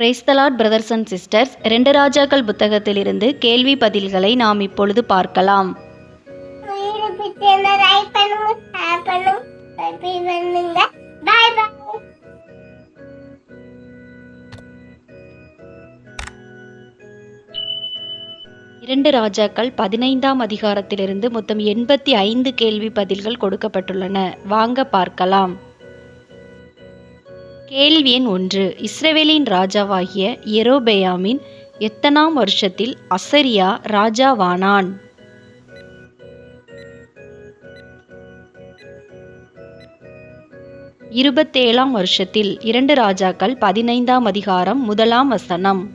Praise the Lord brothers and sisters ரெண்டு ராஜாக்கள் புத்தகத்திலிருந்து கேள்வி பதில்களை நாம் இப்பொழுது பார்க்கலாம். இரண்டு ராஜாக்கள் பதினைந்தாம் அதிகாரத்திலிருந்து மொத்தம் எண்பத்தி ஐந்து கேள்வி பதில்கள் கொடுக்கப்பட்டுள்ளன. வாங்க பார்க்கலாம். கேள்வி எண் ஒன்று. இஸ்ரவேலின் ராஜாவாகிய எரோபெயாமின் எத்தனாம் வருஷத்தில் அசரியா ராஜாவானான்? இருபத்தேழாம் வருஷத்தில் இரண்டு ராஜாக்கள் பதினைந்தாம் அதிகாரம் முதலாம் வசனம்.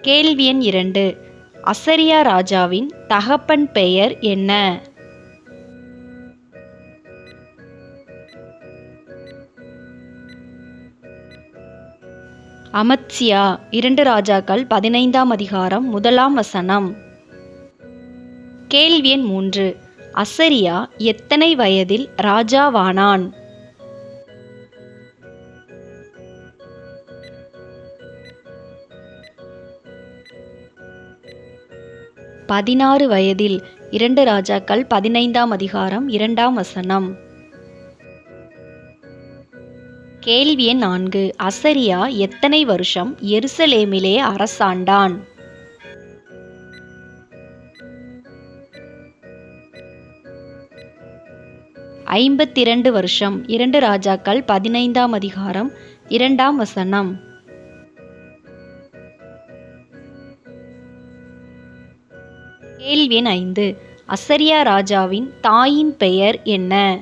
கேள்வி எண் இரண்டு. அசரியா ராஜாவின் தகப்பன் பெயர் என்ன? அமத்சியா இரண்டு ராஜாக்கள் பதினைந்தாம் அதிகாரம் முதலாம் வசனம். கேள்வி எண் மூன்று. அசரியா எத்தனை வயதில் ராஜாவானான்? பதினாறு வயதில் இரண்டு ராஜாக்கள் பதினைந்தாம் அதிகாரம் இரண்டாம் வசனம். கேள்வி எண் நான்கு. அசரியா எத்தனை வருஷம் எருசலேமிலே அரசாண்டான்? ஐம்பத்திரண்டு வருஷம். இரண்டு ராஜாக்கள் பதினைந்தாம் அதிகாரம் இரண்டாம் வசனம். கேள்வி எண் ஐந்து. அசரியா ராஜாவின் தாயின் பெயர் என்ன?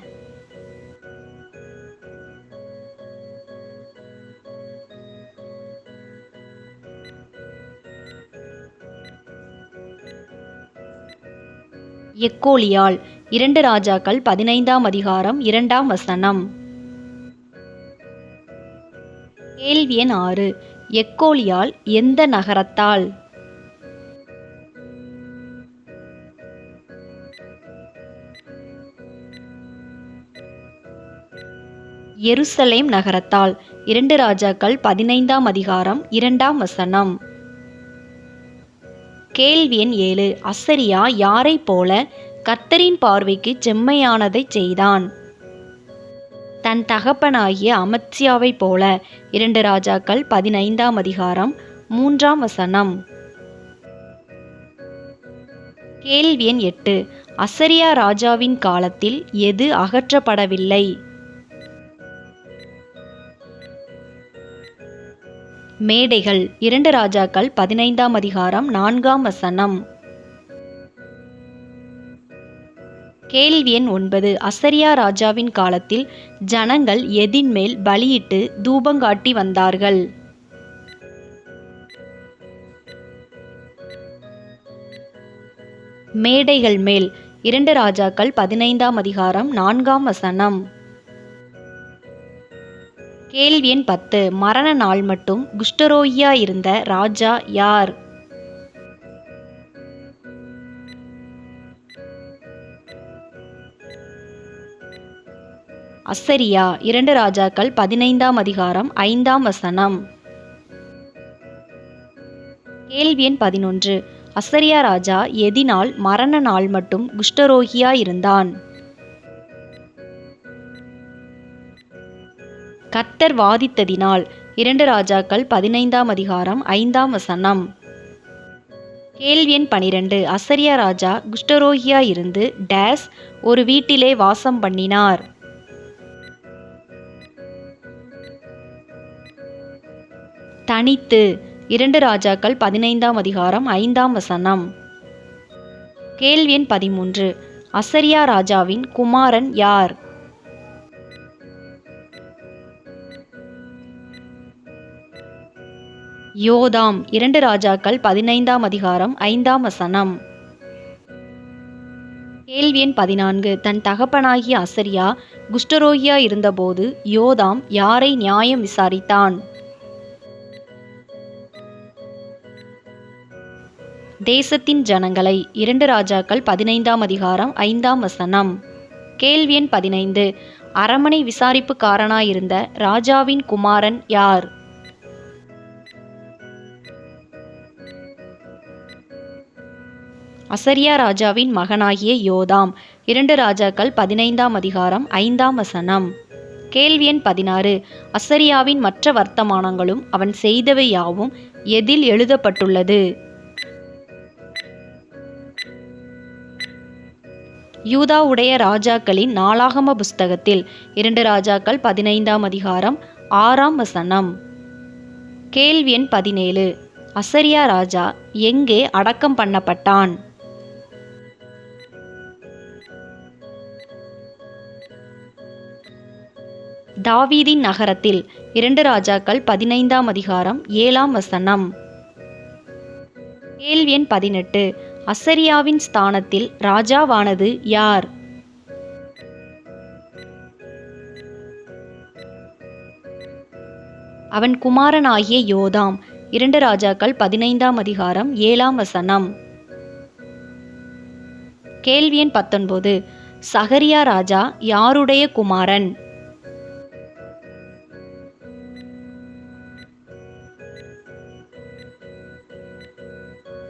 எக்கோலியாள் இரண்டு ராஜாக்கள் பதினைந்தாம் அதிகாரம் இரண்டாம் வசனம். கேள்வி எண் ஆறு எக்கோலியால் எந்த நகரத்தால்? எருசலேம் நகரத்தால் இரண்டு ராஜாக்கள் பதினைந்தாம் அதிகாரம் இரண்டாம் வசனம். கேள்வி எண் ஏழு. அசரியா யாரைப் போல கத்தரின் பார்வைக்கு செம்மையானதைச் செய்தான். தன் தகப்பனாகிய அமத்சியாவைப் போல இரண்டு ராஜாக்கள் பதினைந்தாம் அதிகாரம் மூன்றாம் வசனம். கேள்வி எண் எட்டு. அசரியா ராஜாவின் காலத்தில் எது அகற்றப்படவில்லை? மேடைகள் இரண்டு ராஜாக்கள் பதினைந்தாம் அதிகாரம் நான்காம் வசனம். கேள்வி எண் ஒன்பது. அசரியா ராஜாவின் காலத்தில் ஜனங்கள் எதின் மேல் பலியிட்டு தூபங்காட்டி வந்தார்கள்? மேடைகள் மேல் இரண்டு ராஜாக்கள் பதினைந்தாம் அதிகாரம் நான்காம் வசனம். கேள்வி எண் பத்து. மரண நாள் மட்டும் குஷ்டரோகியா இருந்த ராஜா யார்? அசரியா இரண்டு ராஜாக்கள் பதினைந்தாம் அதிகாரம் ஐந்தாம் வசனம். கேள்வி எண் பதினொன்று. அசரியா ராஜா எதினால் மரண நாள் மட்டும் குஷ்டரோகியா இருந்தான். கர்த்தர் வாதித்ததினால் இரண்டு ராஜாக்கள் பதினைந்தாம் அதிகாரம் ஐந்தாம் வசனம். கேள்வி எண் பனிரெண்டு அசரியா ராஜா குஷ்டரோகியா இருந்து டேஸ் ஒரு வீட்டிலே வாசம் பண்ணினார். தனித்து இரண்டு ராஜாக்கள் பதினைந்தாம் அதிகாரம் ஐந்தாம் வசனம். கேள்வி எண் பதிமூன்று அசரியா ராஜாவின் குமாரன் யார்? யோதாம் இரண்டு ராஜாக்கள் பதினைந்தாம் அதிகாரம் ஐந்தாம் வசனம். கேள்வி எண் பதினான்கு. தன் தகப்பனாகிய அசரியா குஷ்டரோகியா இருந்தபோது யோதாம் யாரை நியாயம் விசாரித்தான்? தேசத்தின் ஜனங்களை இரண்டு ராஜாக்கள் பதினைந்தாம் அதிகாரம் ஐந்தாம் வசனம். கேள்வி எண் பதினைந்து. அரமனை விசாரிப்புக்காரனாயிருந்த ராஜாவின் குமாரன் யார்? அசரியா ராஜாவின் மகனாகிய யோதாம். இரண்டு ராஜாக்கள் பதினைந்தாம் அதிகாரம் ஐந்தாம் வசனம். கேள்வி எண் பதினாறு. அசரியாவின் மற்ற வர்த்தமானங்களும் அவன் செய்தவை யாவும் எதில் எழுதப்பட்டுள்ளது? யூதாவுடைய ராஜாக்களின் நாளாகம புஸ்தகத்தில் இரண்டு ராஜாக்கள் பதினைந்தாம் அதிகாரம் ஆறாம் வசனம். கேள்வி எண் பதினேழு. அசரியா ராஜா எங்கே அடக்கம் பண்ணப்பட்டான்? தாவீதின் நகரத்தில் இரண்டு ராஜாக்கள் பதினைந்தாம் அதிகாரம் ஏழாம் வசனம். கேள்வி எண் பதினெட்டு. அசரியாவின் ஸ்தானத்தில் ராஜாவானது யார்? அவன் குமாரனாகிய யோதாம். இரண்டு ராஜாக்கள் பதினைந்தாம் அதிகாரம் ஏழாம் வசனம். கேள்வி எண் பத்தொன்பது. சகரியா ராஜா யாருடைய குமாரன்?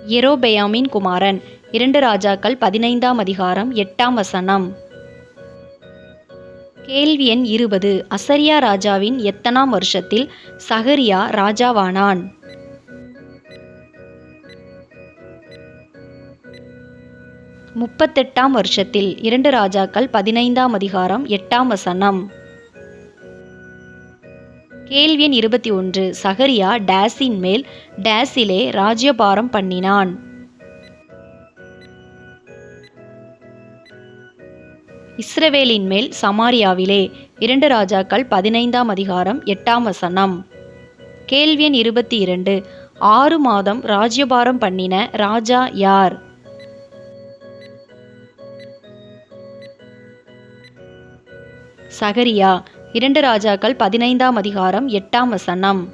எரோபெயாமின் குமாரன். இரண்டு ராஜாக்கள் பதினைந்தாம் அதிகாரம் எட்டாம் வசனம். கேள்வி எண் இருபது. அசரியா ராஜாவின் எத்தனாம் வருஷத்தில் சஹரியா ராஜாவானான்? முப்பத்தெட்டாம் வருஷத்தில் இரண்டு ராஜாக்கள் பதினைந்தாம் அதிகாரம் எட்டாம் வசனம். கேள்வி எண் இருபத்தி ஒன்று. சகரியா டேஸின் மேல் டேஸிலே ராஜ்யபாரம் பண்ணினான். இஸ்ரவேலின் மேல் சமாரியாவிலே இரண்டு ராஜாக்கள் பதினைந்தாம் அதிகாரம் எட்டாம் வசனம். கேள்வி எண் இருபத்தி இரண்டு. ஆறு மாதம் ராஜ்யபாரம் பண்ணின ராஜா யார்? சகரியா இரண்டு ராஜாக்கள் பதினைந்தாம் அதிகாரம் எட்டாம் வசனம்.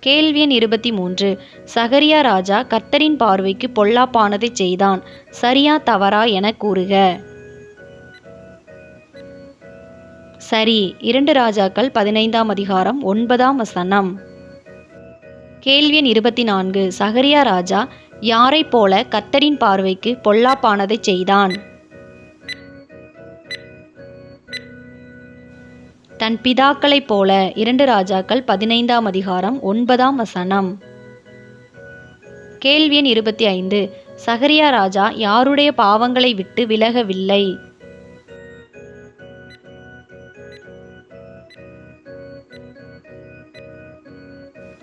கேள்வி எண் இருபத்தி மூன்று. சகரியா ராஜா கர்த்தரின் பார்வைக்கு பொல்லாப்பானதை செய்தான். சரியா தவறா என கூறுக. சரி இரண்டு ராஜாக்கள் பதினைந்தாம் அதிகாரம் ஒன்பதாம் வசனம். கேள்வி எண் இருபத்தி நான்கு. சகரியா ராஜா யாரைப் போல கர்த்தரின் பார்வைக்கு பொல்லாப்பானதை செய்தான்? தன் பிதாக்களைப் போல இரண்டு ராஜாக்கள் பதினைந்தாம் அதிகாரம் ஒன்பதாம் வசனம். கேள்வி எண் இருபத்தி ஐந்து. சகரியா ராஜா யாருடைய பாவங்களை விட்டு விலகவில்லை?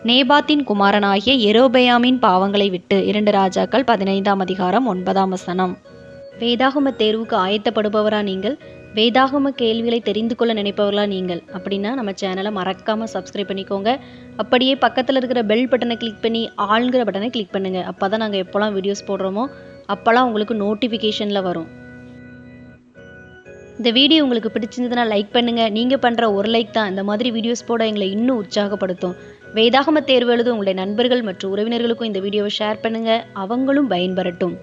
நேபாத்தின் குமாரனாகிய எரோபயாமின் பாவங்களை விட்டு இரண்டு ராஜாக்கள் பதினைந்தாம் அதிகாரம் ஒன்பதாம் வசனம். வேதாகம தேர்வுக்கு ஆயத்தப்படுபவரா நீங்கள்? வேதாகம கேள்விகளை தெரிந்து கொள்ள நினைப்பவர்களா நீங்கள்? அப்படின்னா நம்ம சேனலை மறக்காமல் சப்ஸ்கிரைப் பண்ணிக்கோங்க. அப்படியே பக்கத்தில் இருக்கிற பெல் பட்டனை கிளிக் பண்ணி ஆளுங்கிற பட்டனை கிளிக் பண்ணுங்கள் அப்போ தான் நாங்கள் எப்போல்லாம் வீடியோஸ் போடுறோமோ அப்போல்லாம் உங்களுக்கு நோட்டிஃபிகேஷனில் வரும். இந்த வீடியோ உங்களுக்கு பிடிச்சிருந்ததுன்னா லைக் பண்ணுங்கள் நீங்கள் பண்ணுற ஒரு லைக் தான் இந்த மாதிரி வீடியோஸ் போட எங்களை இன்னும் உற்சாகப்படுத்தும். வேதாகம தேர்வு எழுதும் உங்களுடைய நண்பர்கள் மற்றும் உறவினர்களுக்கும் இந்த வீடியோவை ஷேர் பண்ணுங்கள் அவங்களும் பயன்பெறட்டும்.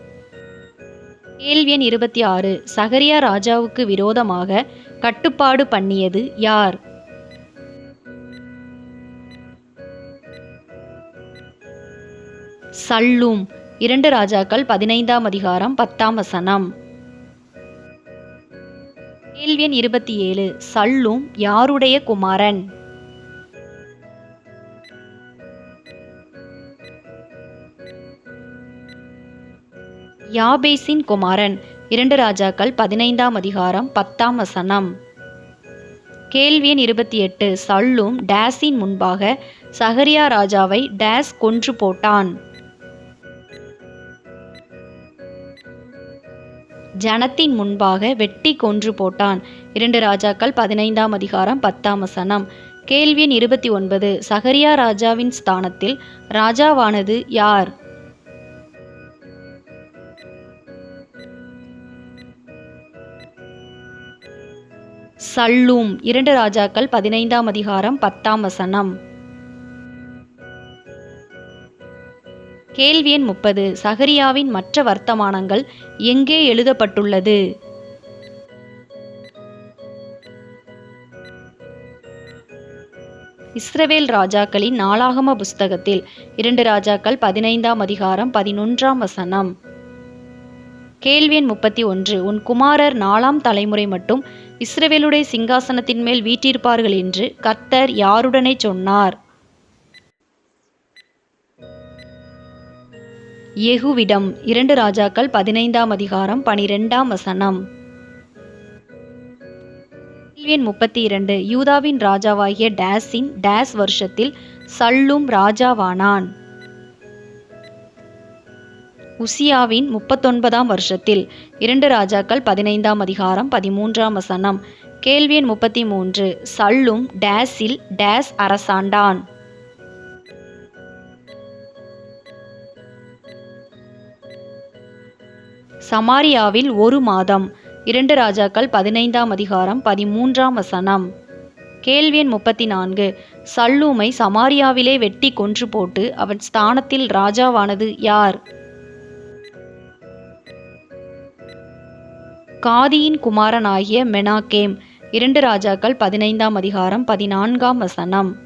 கேள்வி எண் இருபத்தி ஆறு. சகரியா ராஜாவுக்கு விரோதமாக கட்டுப்பாடு பண்ணியது யார்? சல்லூம். இரண்டு ராஜாக்கள் பதினைந்தாம் அதிகாரம் பத்தாம் வசனம். கேள்வி எண் இருபத்தி ஏழு. சல்லூம் யாருடைய குமாரன்? யாபேசின் குமாரன். இரண்டு ராஜாக்கள் பதினைந்தாம் அதிகாரம் பத்தாம் வசனம். கேள்வி எண் இருபத்தி எட்டு. சல்லும் டேஸின் முன்பாக சகரியா ராஜாவை டேஸ் கொன்று போட்டான். ஜனத்தின் முன்பாக வெட்டி கொன்று போட்டான். இரண்டு ராஜாக்கள் பதினைந்தாம் அதிகாரம் பத்தாம் வசனம். கேள்வி எண் இருபத்தி ஒன்பது. சகரியா ராஜாவின் ஸ்தானத்தில் ராஜாவானது யார்? சல்லூம் இரண்டு ராஜாக்கள் பதினைந்தாம் அதிகாரம் பத்தாம் வசனம். கேள்வி எண் முப்பது. சகரியாவின் மற்ற வர்த்தமானங்கள் எங்கே எழுதப்பட்டுள்ளது? இஸ்ரவேல் ராஜாக்களின் நாளாகம புஸ்தகத்தில் இரண்டு ராஜாக்கள் பதினைந்தாம் அதிகாரம் பதினொன்றாம் வசனம். கேள்வி எண் முப்பத்தி ஒன்று. உன் குமாரர் நாலாம் தலைமுறை மட்டும் இஸ்ரவேலுடைய சிங்காசனத்தின் மேல் வீற்றிருப்பார்கள் என்று கர்த்தர் யாருடனே சொன்னார். யெகூவிடம் இரண்டு ராஜாக்கள் பதினைந்தாம் அதிகாரம் பனிரெண்டாம் வசனம். முப்பத்தி இரண்டு யூதாவின் ராஜாவாகிய டேஸின் டேஸ் வருஷத்தில் சல்லும் ராஜாவானான். உசியாவின் முப்பத்தொன்பதாம் வருஷத்தில் இரண்டு ராஜாக்கள் பதினைந்தாம் அதிகாரம் பதிமூன்றாம் வசனம் கேள்வி எண் முப்பத்தி மூன்று சல்லும் டேஸில் டேஸ் அரசாண்டான். சமாரியாவில் ஒரு மாதம் இரண்டு ராஜாக்கள் பதினைந்தாம் அதிகாரம் பதிமூன்றாம் வசனம் கேள்வி எண் முப்பத்தி நான்கு சல்லூமை சமாரியாவிலே வெட்டி கொன்று போட்டு அவன் ஸ்தானத்தில் ராஜாவானது யார்? காதியின் குமாரனாகிய மெனாகேம். இரண்டு ராஜாக்கள் பதினைந்தாம் அதிகாரம் பதினான்காம் வசனம்.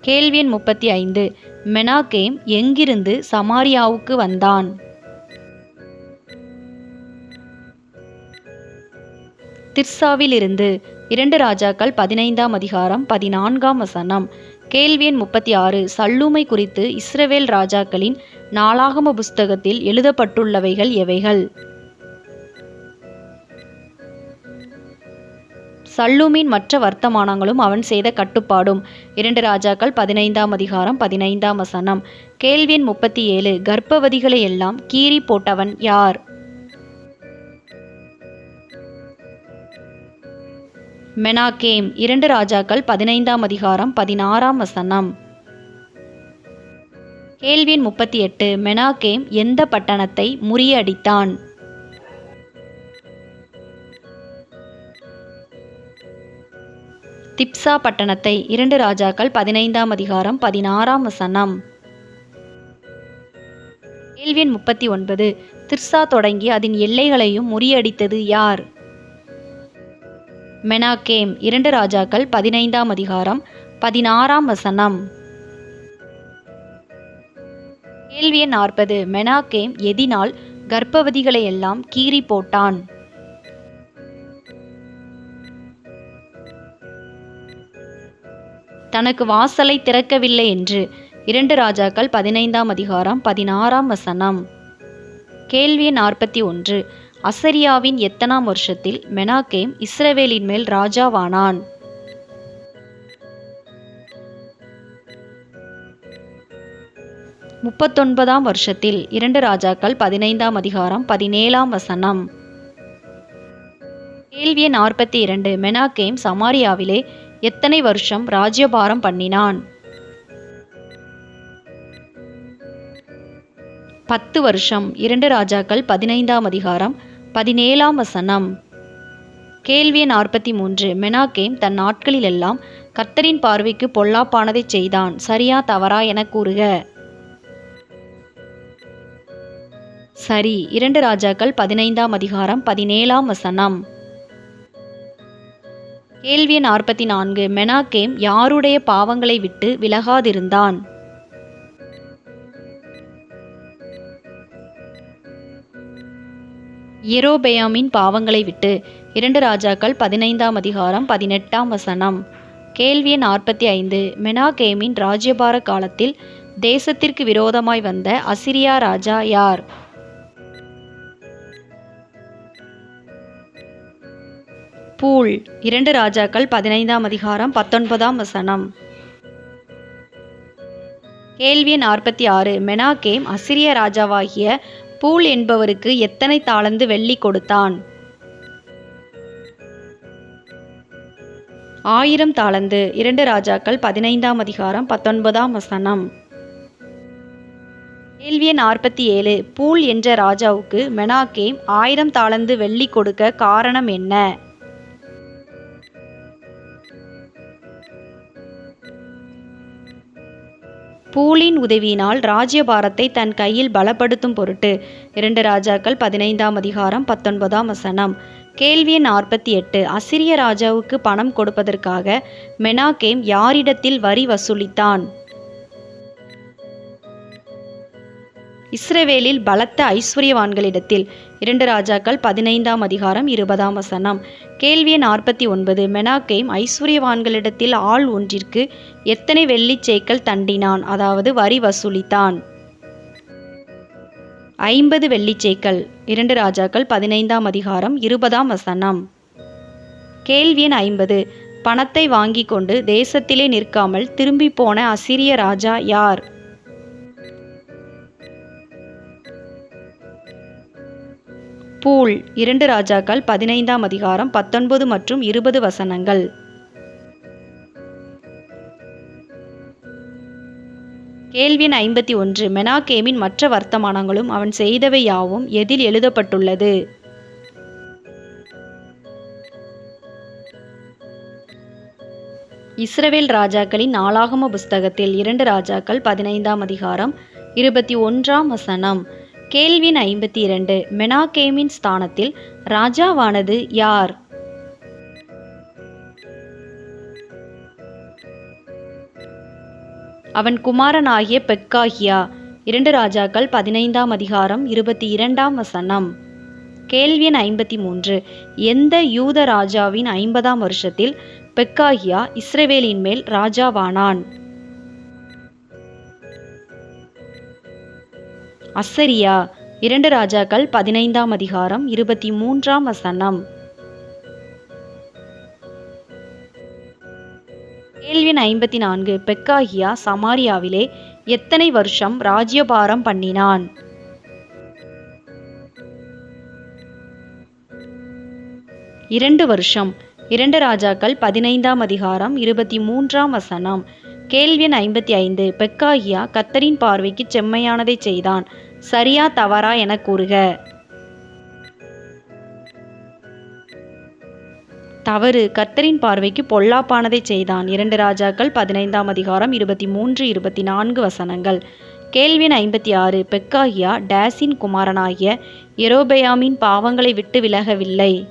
கேள்வி எண் முப்பத்தி ஐந்து. மெனாகேம் எங்கிருந்து சமாரியாவுக்கு வந்தான்? திர்சாவிலிருந்து இரண்டு ராஜாக்கள் பதினைந்தாம் அதிகாரம் பதினான்காம் வசனம். கேள்வி எண் முப்பத்தி ஆறு. சல்லூமை குறித்து இஸ்ரவேல் ராஜாக்களின் நாளாகம புஸ்தகத்தில் எழுதப்பட்டுள்ளவைகள் எவைகள்? சல்லூமின் மற்ற வர்த்தமானங்களும் அவன் செய்த கட்டுப்பாடும். இரண்டு ராஜாக்கள் பதினைந்தாம் அதிகாரம் பதினைந்தாம் வசனம். கேள்வி முப்பத்தி ஏழு கர்ப்பவதிகளை எல்லாம் கீறி போட்டவன் யார்? மெனாகேம் இரண்டு ராஜாக்கள் பதினைந்தாம் அதிகாரம் பதினாறாம் வசனம். கேள்வியின் முப்பத்தி எட்டு மெனாகேம் எந்த பட்டணத்தை முறியடித்தான்? திப்சா பட்டணத்தை இரண்டு ராஜாக்கள் பதினைந்தாம் அதிகாரம் பதினாறாம் வசனம். கேள்வி முப்பத்தி ஒன்பது திர்சா தொடங்கி அதன் எல்லைகளையும் முறியடித்தது யார்? மெனாகேம் இரண்டு ராஜாக்கள் பதினைந்தாம் அதிகாரம் பதினாறாம் வசனம். கேள்வி நாற்பது. மெனாகேம் எதினால் கர்ப்பவதிகளையெல்லாம் கீறி போட்டான். தனக்கு வாசலை திறக்கவில்லை என்று. இரண்டு ராஜாக்கள் பதினைந்தாம் அதிகாரம் பதினாறாம் வசனம். கேள்வி நாற்பத்தி ஒன்று. அசரியாவின் எத்தனாம் வருஷத்தில் மெனாகேம் இஸ்ரவேலின் மேல் ராஜாவானான்? முப்பத்தொன்பதாம் வருஷத்தில் இரண்டு ராஜாக்கள் பதினைந்தாம் அதிகாரம் பதினேழாம் வசனம். கேள்வி நாற்பத்தி இரண்டு. மெனாகேம் சமாரியாவிலே எத்தனை வருஷம் ராஜ்யபாரம் பண்ணினான்? பத்து வருஷம் இரண்டு ராஜாக்கள் பதினைந்தாம் அதிகாரம் பதினேழாம் வசனம். கேள்வி நாற்பத்தி மூன்று மெனாகேம் தன் நாட்களிலெல்லாம் கர்த்தரின் பார்வைக்கு பொல்லாப்பானதைச் செய்தான். சரியா தவறா என கூறுக. சரி இரண்டு ராஜாக்கள் பதினைந்தாம் அதிகாரம் பதினேழாம் வசனம். கேள்வி நாற்பத்தி நான்கு மெனாகேம் யாருடைய பாவங்களை விட்டு விலகாதிருந்தான்? எரோபெயாமின் பாவங்களை விட்டு இரண்டு ராஜாக்கள் பதினைந்தாம் அதிகாரம் பதினெட்டாம் வசனம். கேள்வி நாற்பத்தி ஐந்து மெனாகேமின் ராஜ்யபார காலத்தில் தேசத்திற்கு விரோதமாய் வந்த அசிரியா ராஜா யார்? பூல். இரண்டு ராஜாக்கள் பதினைந்தாம் அதிகாரம் பத்தொன்பதாம் வசனம். கேள்வி நாற்பத்தி ஆறு. மெனாகேம் அசிரிய ராஜாவாகிய பூல் என்பவருக்கு எத்தனை தாளந்து வெள்ளி கொடுத்தான்? ஆயிரம் தாளந்து. இரண்டு ராஜாக்கள் பதினைந்தாம் அதிகாரம் பத்தொன்பதாம் வசனம். கேள்வி நாற்பத்தி ஏழு. பூல் என்ற ராஜாவுக்கு மெனாகேம் ஆயிரம் தாளந்து வெள்ளி கொடுக்க காரணம் என்ன? பூலின் உதவியினால் ராஜ்யபாரத்தை தன் கையில் பலப்படுத்தும் பொருட்டு இரண்டு ராஜாக்கள் பதினைந்தாம் அதிகாரம் பத்தொன்பதாம் வசனம். கேள்வி எண் நாற்பத்தி எட்டு. அசிரிய ராஜாவுக்கு பணம் கொடுப்பதற்காக மெனாகேம் யாரிடத்தில் வரி வசூலித்தான்? இஸ்ரவேலில் பலத்த ஐஸ்வர்யவான்களிடத்தில் இரண்டு ராஜாக்கள் பதினைந்தாம் அதிகாரம் இருபதாம் வசனம். கேள்வி நாற்பத்தி ஒன்பது. மெனாக்கேம் ஐஸ்வர்யவான்களிடத்தில் ஆள் ஒன்றிற்கு எத்தனை வெள்ளிச்சேக்கள் தண்டினான்? அதாவது வரி வசூலித்தான். ஐம்பது வெள்ளிச்சேக்கல் இரண்டு ராஜாக்கள் பதினைந்தாம் அதிகாரம் இருபதாம் வசனம். கேள்வி எண் ஐம்பது. பணத்தை வாங்கி கொண்டு தேசத்திலே நிற்காமல் திரும்பி போன அசிரிய ராஜா யார்? பூல் இரண்டு ராஜாக்கள் பதினைந்தாம் அதிகாரம் பத்தொன்பது மற்றும் இருபது வசனங்கள். கேள்வின் ஐம்பத்தி ஒன்று மெனாகேமின் மற்ற வர்த்தமானங்களும் அவன் செய்தவை யாவும் எதில் எழுதப்பட்டுள்ளது? இஸ்ரவேல் ராஜாக்களின் நாளாகம புஸ்தகத்தில் இரண்டு ராஜாக்கள் பதினைந்தாம் அதிகாரம் இருபத்தி ஒன்றாம் வசனம். கேள்வி ஐம்பத்தி இரண்டு மெனாகேமின் ஸ்தானத்தில் ராஜாவானது யார்? அவன் குமாரனாகிய பெக்காகியா இரண்டு ராஜாக்கள் பதினைந்தாம் அதிகாரம் இருபத்தி இரண்டாம் வசனம். கேள்வி எண் ஐம்பத்தி மூன்று எந்த யூத ராஜாவின் ஐம்பதாம் வருஷத்தில் பெக்காகியா இஸ்ரவேலின் மேல் ராஜாவானான்? அசரியா இரண்டு ராஜாக்கள் பதினைந்தாம் அதிகாரம் இருபத்தி மூன்றாம் வசனம். கேள்வி ஐம்பத்தி நான்கு பெக்காகியா சமாரியாவிலே எத்தனை வருஷம் ராஜ்யபாரம் பண்ணினான்? இரண்டு வருஷம் இரண்டு ராஜாக்கள் பதினைந்தாம் அதிகாரம் இருபத்தி மூன்றாம் வசனம். கேள்வின் ஐம்பத்தி ஐந்து பெக்காகியா கத்தரின் பார்வைக்கு செம்மையானதை செய்தான். சரியா தவறா என கூறுக. தவறு கர்த்தரின் பார்வைக்கு பொல்லாப்பானதை செய்தான். இரண்டு ராஜாக்கள் பதினைந்தாம் அதிகாரம் இருபத்தி மூன்று இருபத்தி நான்கு வசனங்கள். கேள்வின் ஐம்பத்தி ஆறு பெக்காகியா டேசின் குமாரனாகிய எரோபயாமின் பாவங்களை விட்டு விலகவில்லை.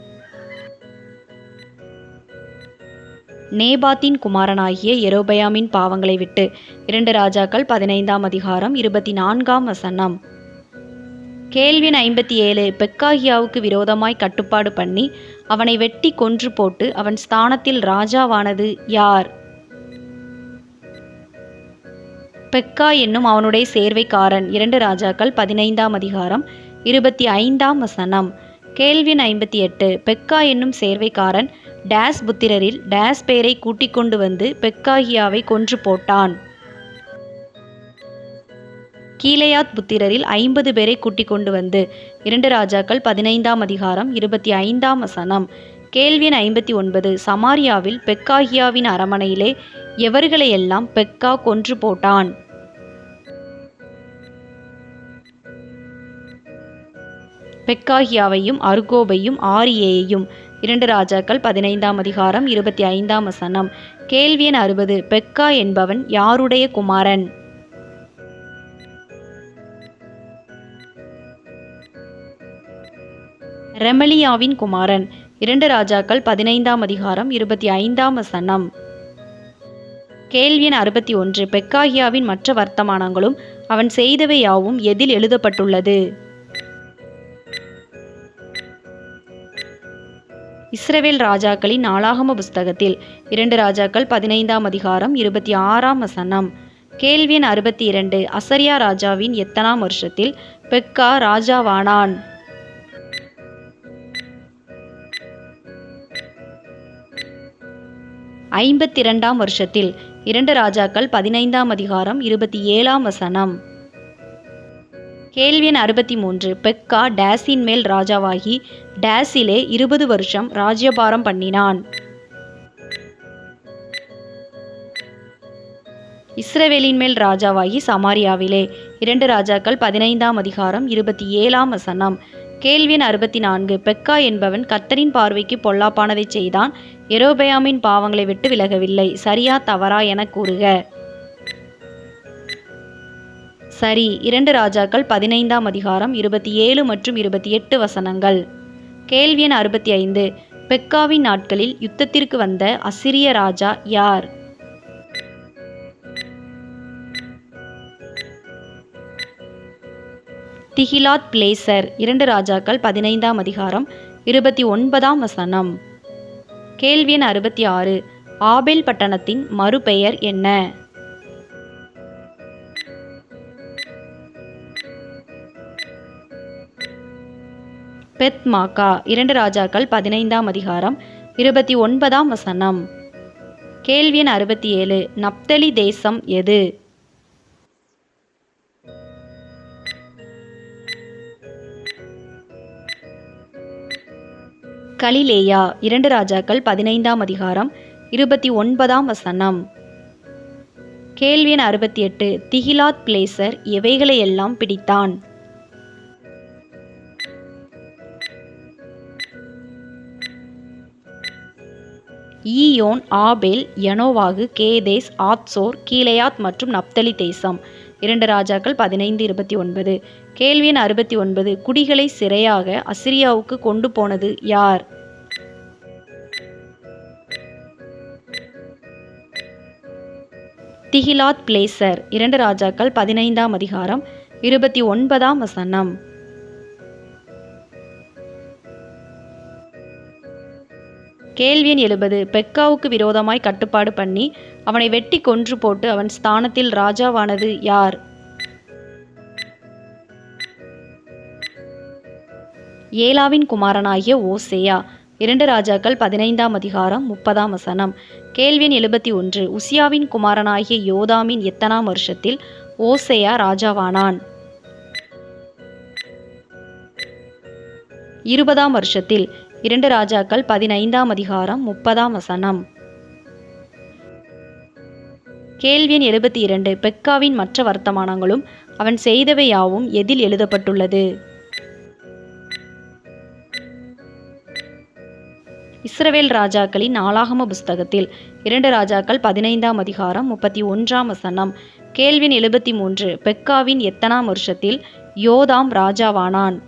நேபாத்தின் குமாரனாகிய எரோபயாமின் பாவங்களை விட்டு. இரண்டு ராஜாக்கள் பதினைந்தாம் அதிகாரம் இருபத்தி நான்காம் வசனம். கேள்வின் ஐம்பத்தி ஏழு பெக்காகியாவுக்கு விரோதமாய் கட்டுப்பாடு பண்ணி அவனை வெட்டி கொன்று போட்டு அவன் ஸ்தானத்தில் ராஜாவானது யார்? பெக்கா என்னும் அவனுடைய சேர்வைக்காரன். இரண்டு ராஜாக்கள் பதினைந்தாம் அதிகாரம் இருபத்தி ஐந்தாம் வசனம். கேள்வின் ஐம்பத்தி எட்டு பெக்கா என்னும் சேர்வைக்காரன் டேஸ் புத்திரரில் டேஸ் பேரை கூட்டிக் கொண்டு வந்து பெக்காகியாவை கொன்று போட்டான். கீலேயாத் புத்திரரில் ஐம்பது பேரை கூட்டிக் கொண்டு வந்து இரண்டு ராஜாக்கள் பதினைந்தாம் அதிகாரம் இருபத்தி ஐந்தாம் வசனம். கேள்வியன் ஐம்பத்தி ஒன்பது சமாரியாவில் பெக்காகியாவின் அரமனையிலே எவர்களையெல்லாம் பெக்கா கொன்று போட்டான்? பெக்காகியாவையும் அர்கோபையும் ஆரியேயையும் இரண்டு ராஜாக்கள் பதினைந்தாம் அதிகாரம் இருபத்தி ஐந்தாம் வசனம். கேள்வியன் அறுபது பெக்கா என்பவன் யாருடைய குமாரன்? ரெமலியாவின் குமாரன். இரண்டு ராஜாக்கள் பதினைந்தாம் அதிகாரம் இருபத்தி ஐந்தாம் வசனம். கேள்வி எண் அறுபத்தி ஒன்று பெக்காகியாவின் மற்ற வர்த்தமானங்களும் அவன் செய்தவை யாவும் எதில் எழுதப்பட்டுள்ளது? இஸ்ரவேல் ராஜாக்களின் நாளாகம புஸ்தகத்தில் இரண்டு ராஜாக்கள் பதினைந்தாம் அதிகாரம் இருபத்தி ஆறாம் வசனம். கேள்வி எண் அறுபத்தி இரண்டு அசரியா ராஜாவின் எத்தனாம் வருஷத்தில் பெக்கா ராஜாவானான்? ஐம்பத்தி இரண்டாம் வருஷத்தில் இரண்டு ராஜாக்கள் பதினைந்தாம் அதிகாரம் இருபத்தி ஏழாம் வசனம். கேள்வி அறுபத்தி மூன்று பெக்கா டேஸின் மேல் ராஜாவாகி டேஸிலே இருபது வருஷம் ராஜ்யபாரம் பண்ணினான். இஸ்ரவேலின் மேல் ராஜாவாகி சமாரியாவிலே இரண்டு ராஜாக்கள் பதினைந்தாம் அதிகாரம் இருபத்தி ஏழாம் வசனம். கேள்வி அறுபத்தி நான்கு. பெக்கா என்பவன் கத்தரின் பார்வைக்கு பொல்லாப்பானதை செய்தான். எரோபயாமின் பாவங்களை விட்டு விலகவில்லை. சரியா தவறா என கூறுக. சரி இரண்டு ராஜாக்கள் பதினைந்தாம் அதிகாரம் இருபத்தி ஏழு மற்றும் இருபத்தி எட்டு வசனங்கள். கேள்வி எண் அறுபத்தி ஐந்து. பெக்காவின் நாட்களில் யுத்தத்திற்கு வந்த அசிரிய ராஜா யார்? திகிலாத் பிளேசர் இரண்டு ராஜாக்கள் பதினைந்தாம் அதிகாரம் இருபத்தி ஒன்பதாம் வசனம். கேள்வி எண் அறுபத்தி ஆறு ஆபேல் பட்டணத்தின் மறுபெயர் என்ன? பெத் மாக்கா இரண்டு ராஜாக்கள் பதினைந்தாம் அதிகாரம் இருபத்தி ஒன்பதாம் வசனம். கேள்வி எண் அறுபத்தி ஏழு நப்தலி தேசம் எது? கலிலேயா இரண்டு ராஜாக்கள் பதினைந்தாம் அதிகாரம் இருபத்தி ஒன்பதாம் வசனம். கேள்வி எண் அறுபத்தி எட்டு திகிலாத் பிளேசர் எவைகளையெல்லாம் பிடித்தான்? ஈயோன் ஆபேல் யனோவாகு கேதேஸ் ஆத்சோர் கீலையாத் மற்றும் நப்தலி தேசம். இரண்டு ராஜாக்கள் பதினைந்து இருபத்தி ஒன்பது. கேள்வி எண் அறுபத்தி ஒன்பது குடிகளை சிறையாக அசிரியாவுக்கு கொண்டு போனது யார்? திகிலாத் பிளேசர் இரண்டு ராஜாக்கள் பதினைந்தாம் அதிகாரம் இருபத்தி ஒன்பதாம் வசனம். கேள்வி எண் எழுபது பெக்காவுக்கு விரோதமாய் கட்டுப்பாடு பண்ணி அவனை வெட்டி கொன்று போட்டு அவன் ஸ்தானத்தில் ராஜாவானது யார்? ஏலாவின் குமாரனாகிய ஓசேயா. இரண்டு ராஜாக்கள் பதினைந்தாம் அதிகாரம் முப்பதாம் வசனம். கேள்வி எழுபத்தி ஒன்று. உசியாவின் குமாரனாகிய யோதாமின் எத்தனாம் வருஷத்தில் ஓசேயா ராஜாவானான்? இருபதாம் வருஷத்தில் இரண்டு ராஜாக்கள் பதினைந்தாம் அதிகாரம் முப்பதாம் வசனம். கேள்வி எண் எழுபத்தி இரண்டு. பெக்காவின் மற்ற வர்த்தமானங்களும் அவன் செய்தவை யாவும் எதில் எழுதப்பட்டுள்ளது? இஸ்ரவேல் ராஜாக்களின் நாளாகம புஸ்தகத்தில் இரண்டு ராஜாக்கள் பதினைந்தாம் அதிகாரம் முப்பத்தி ஒன்றாம் வசனம். கேள்வி எழுபத்தி மூன்று. பெக்காவின் எத்தனாம் வருஷத்தில் யோதாம் ராஜாவானான்?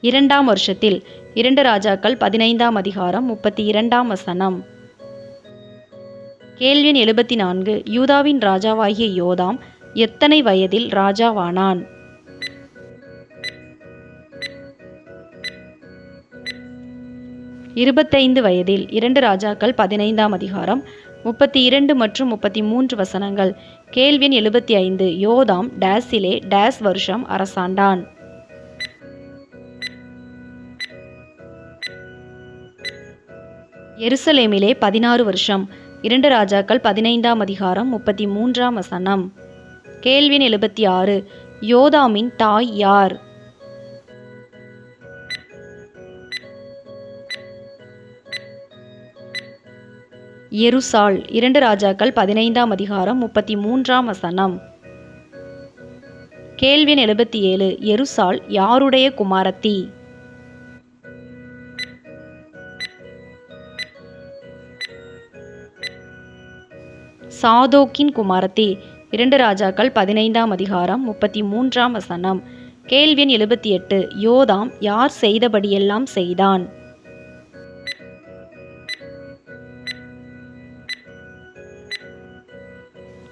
இரண்டாம் வருஷத்தில் இரண்டு ராஜாக்கள் பதினைந்தாம் அதிகாரம் முப்பத்தி இரண்டாம் வசனம். கேள்வி எழுபத்தி நான்கு யூதாவின் ராஜாவாகிய யோதாம் எத்தனை வயதில் ராஜாவானான்? இருபத்தைந்து வயதில் இரண்டு ராஜாக்கள் பதினைந்தாம் அதிகாரம் முப்பத்தி இரண்டு மற்றும் முப்பத்தி மூன்று வசனங்கள். கேள்வி எழுபத்தி ஐந்து. யோதாம் டேஸிலே டேஸ் வருஷம் அரசாண்டான். எருசலேமிலே பதினாறு வருஷம். இரண்டு ராஜாக்கள் பதினைந்தாம் அதிகாரம் முப்பத்தி மூன்றாம் வசனம். கேள்வி எண் எழுபத்தி ஆறு யோதாமின் தாய் யார்? எருசால் இரண்டு ராஜாக்கள் பதினைந்தாம் அதிகாரம் முப்பத்தி மூன்றாம் வசனம். கேள்வின் எழுபத்தி ஏழு எருசால் யாருடைய குமாரத்தி? சாதோக்கின் குமாரத்தி. இரண்டு ராஜாக்கள் பதினைந்தாம் அதிகாரம் முப்பத்தி மூன்றாம் வசனம். கேள்வி எண் எழுபத்தி எட்டு யோதாம் யார் செய்தபடியெல்லாம் செய்தான்?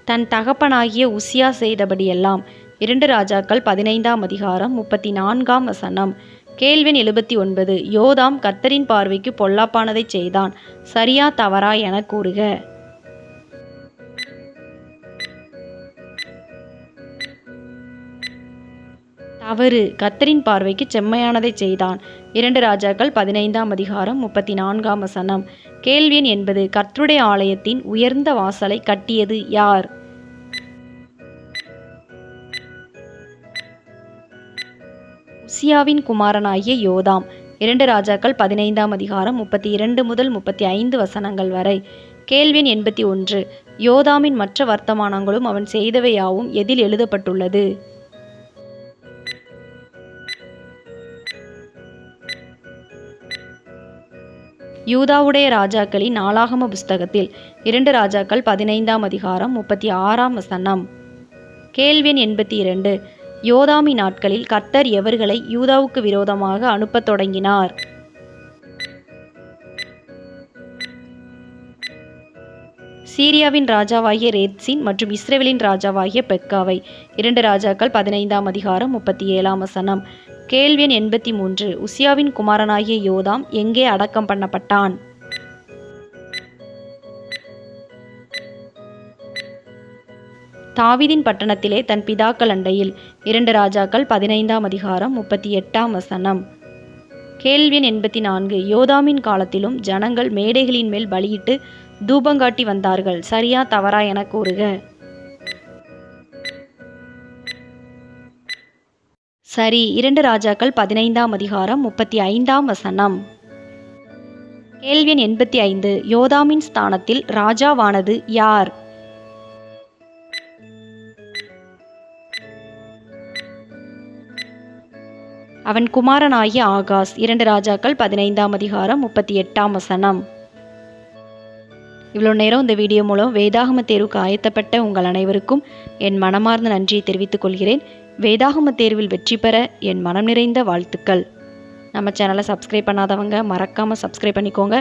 தன் தகப்பனாகிய உசியா செய்தபடியெல்லாம். இரண்டு ராஜாக்கள் பதினைந்தாம் அதிகாரம் முப்பத்தி நான்காம் வசனம். கேள்வி எழுபத்தி ஒன்பது யோதாம் கர்த்தரின் பார்வைக்கு பொல்லாப்பானதைச் செய்தான். சரியா தவறா என கூறுக. தவறு. கத்தரின் பார்வைக்கு செம்மையானதைச் செய்தான். இரண்டு ராஜாக்கள் பதினைந்தாம் அதிகாரம் முப்பத்தி நான்காம் வசனம். கேள்வியன் என்பது கர்த்தருடைய ஆலயத்தின் உயர்ந்த வாசலை கட்டியது யார்? உசியாவின் குமாரனாகிய யோதாம். இரண்டு ராஜாக்கள் பதினைந்தாம் அதிகாரம் முப்பத்தி இரண்டு முதல் முப்பத்தி ஐந்து வசனங்கள் வரை. கேள்வியன் எண்பத்தி ஒன்று. யோதாமின் மற்ற வர்த்தமானங்களும் அவன் செய்தவையாவும் எதில் எழுதப்பட்டுள்ளது? யூதாவுடைய ராஜாக்களின் நாளாகம புஸ்தகத்தில் இரண்டு ராஜாக்கள் பதினைந்தாம் அதிகாரம் முப்பத்தி ஆறாம் வசனம். கேள்வி எண் எண்பத்தி இரண்டு. யோதாமி நாட்களில் கர்த்தர் எவர்களை யூதாவுக்கு விரோதமாக அனுப்பத் தொடங்கினார்? சீரியாவின் ராஜாவாகிய ரேத்சின் மற்றும் இஸ்ரேலின் ராஜாவாகிய பெக்காவை இரண்டு ராஜாக்கள் பதினைந்தாம் அதிகாரம் முப்பத்தி ஏழாம் வசனம். கேள்வி எண் எண்பத்தி மூன்று. உசியாவின் குமாரனாகிய யோதாம் எங்கே அடக்கம் பண்ணப்பட்டான்? தாவிதின் பட்டணத்திலே தன் பிதாக்கள் அண்டையில் இரண்டு ராஜாக்கள் பதினைந்தாம் அதிகாரம் முப்பத்தி எட்டாம் வசனம். கேள்வி எண் எண்பத்தி நான்கு. யோதாமின் காலத்திலும் ஜனங்கள் மேடைகளின் மேல் பலியிட்டு தூபங்காட்டி வந்தார்கள். சரியா தவறா என கூறுக. சரி இரண்டு ராஜாக்கள் பதினைந்தாம் அதிகாரம் முப்பத்தி ஐந்தாம் வசனம். கேள்வி எண் எண்பத்தி ஐந்து யோதாமின் ஸ்தானத்தில் ராஜாவானது யார்? அவன் குமாரனாகிய ஆகாஷ் இரண்டு ராஜாக்கள் பதினைந்தாம் அதிகாரம் முப்பத்தி எட்டாம் வசனம். இவ்வளோ நேரம் இந்த வீடியோ மூலம் வேதாகம தேர்வுக்கு ஆயத்தப்பட்ட உங்கள் அனைவருக்கும் என் மனமார்ந்த நன்றியை தெரிவித்துக் கொள்கிறேன். வேதாகம தேர்வில் வெற்றி பெற என் மனம் நிறைந்த வாழ்த்துக்கள். நம்ம சேனலை சப்ஸ்கிரைப் பண்ணாதவங்க மறக்காமல் சப்ஸ்கிரைப் பண்ணிக்கோங்க.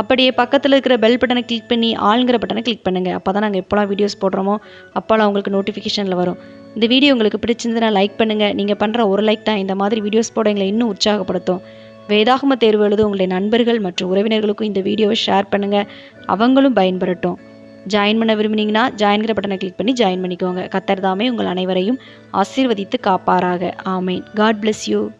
அப்படியே பக்கத்தில் இருக்கிற பெல் பட்டனை கிளிக் பண்ணி ஆளுங்கிற பட்டனை கிளிக் பண்ணுங்கள் அப்போ தான் நாங்கள் எப்போலாம் வீடியோஸ் போடுறோமோ அப்போலாம் உங்களுக்கு நோட்டிஃபிகேஷனில் வரும். இந்த வீடியோ உங்களுக்கு பிடிச்சிருந்ததுன்னா லைக் பண்ணுங்கள் நீங்கள் பண்ணுற ஒரு லைக் தான் இந்த மாதிரி வீடியோஸ் போட எங்களை இன்னும் உற்சாகப்படுத்தும். வேதாகம தேர்வு எழுது உங்களுடைய நண்பர்கள் மற்றும் உறவினர்களுக்கும் இந்த வீடியோவை ஷேர் பண்ணுங்கள் அவங்களும் பயன்பெறட்டும். ஜாயின் பண்ண விரும்பினீங்கன்னா ஜாயின்கிற பட்டனை கிளிக் பண்ணி ஜாயின் பண்ணிக்கோங்க. கத்தர் தாமே உங்கள் அனைவரையும் ஆசீர்வதித்து காப்பாராக. ஆமேன். God bless you